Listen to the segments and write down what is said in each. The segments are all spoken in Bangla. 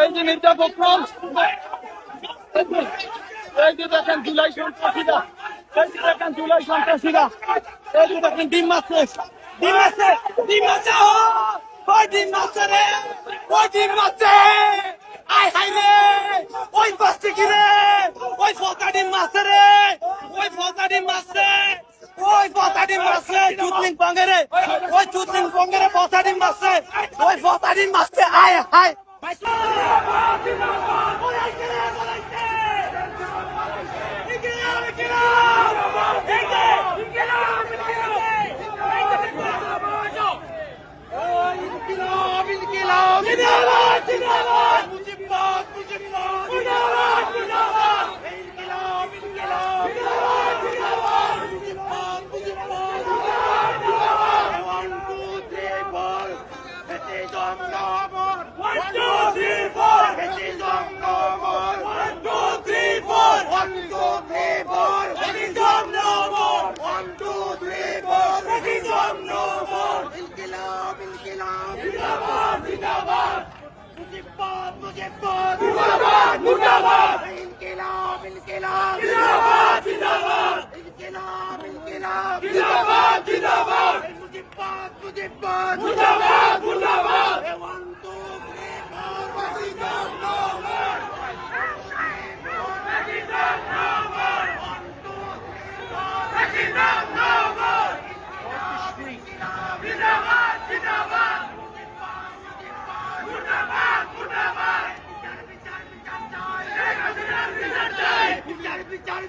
এই যে ফখরুল এই যে দেখেন জুলাই সন্ত্রাসীরা, এই যে দেখেন জুলাই সন্ত্রাসীরা, এই যে দেখেন ডিম মারছে। ডিম মারছে, ডিম ও! ওই ডিম মারছে রে? ওই ডিম মারছে? আয় হাই রে! ওই পাশে কি রে? ওই ফটা ডিম মারছে রে? ওই ফটা ডিম মারছে? ওই ডিম মারছে, চুতলিং পাঙ্গে ওই চুতলিং পাঙ্গে রে ডিম মারছে। ওই ফটা ডিম মারছে আয় হাই মুর্দাবাদ! মুজিবাদ মুজিবাদ মুর্দাবাদ মুর্দাবাদ! ইনকিলাব ইনকিলাব! জিন্দাবাদ জিন্দাবাদ! ইনকিলাব ইনকিলাব! জিন্দাবাদ জিন্দাবাদ! মুজিবাদ মুজিবাদ মুর্দাবাদ মুর্দাবাদ!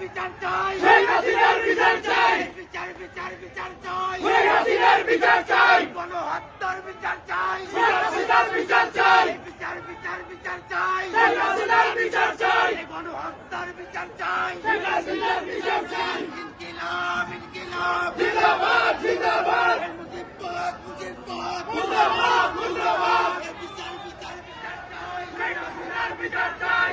বিচার চাই শেখ হাসিনার বিচার চাই বিচার বিচার বিচার চাই শেখ হাসিনার বিচার চাই গণহত্যার বিচার চাই শেখ হাসিনার বিচার চাই বিচার বিচার বিচার চাই শেখ হাসিনার বিচার চাই গণহত্যার বিচার চাই শেখ হাসিনার বিচার চাই ইনকিলাব ইনকিলাব জিন্দাবাদ জিন্দাবাদ মুর্দাবাদ বিচার বিচার বিচার চাই শেখ হাসিনার বিচার চাই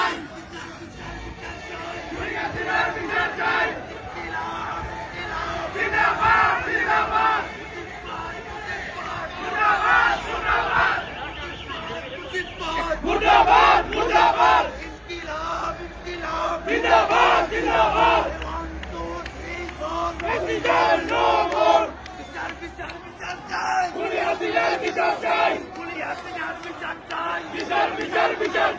ইনকিলাব জিন্দাবাদ জিন্দাবাদ। One two three four president no more বিচার বিচার বিচার চাই গুলি হাসিনার বিচার চাই। গুলি হাসিনার বিচার চাই। বিচার বিচার বিচার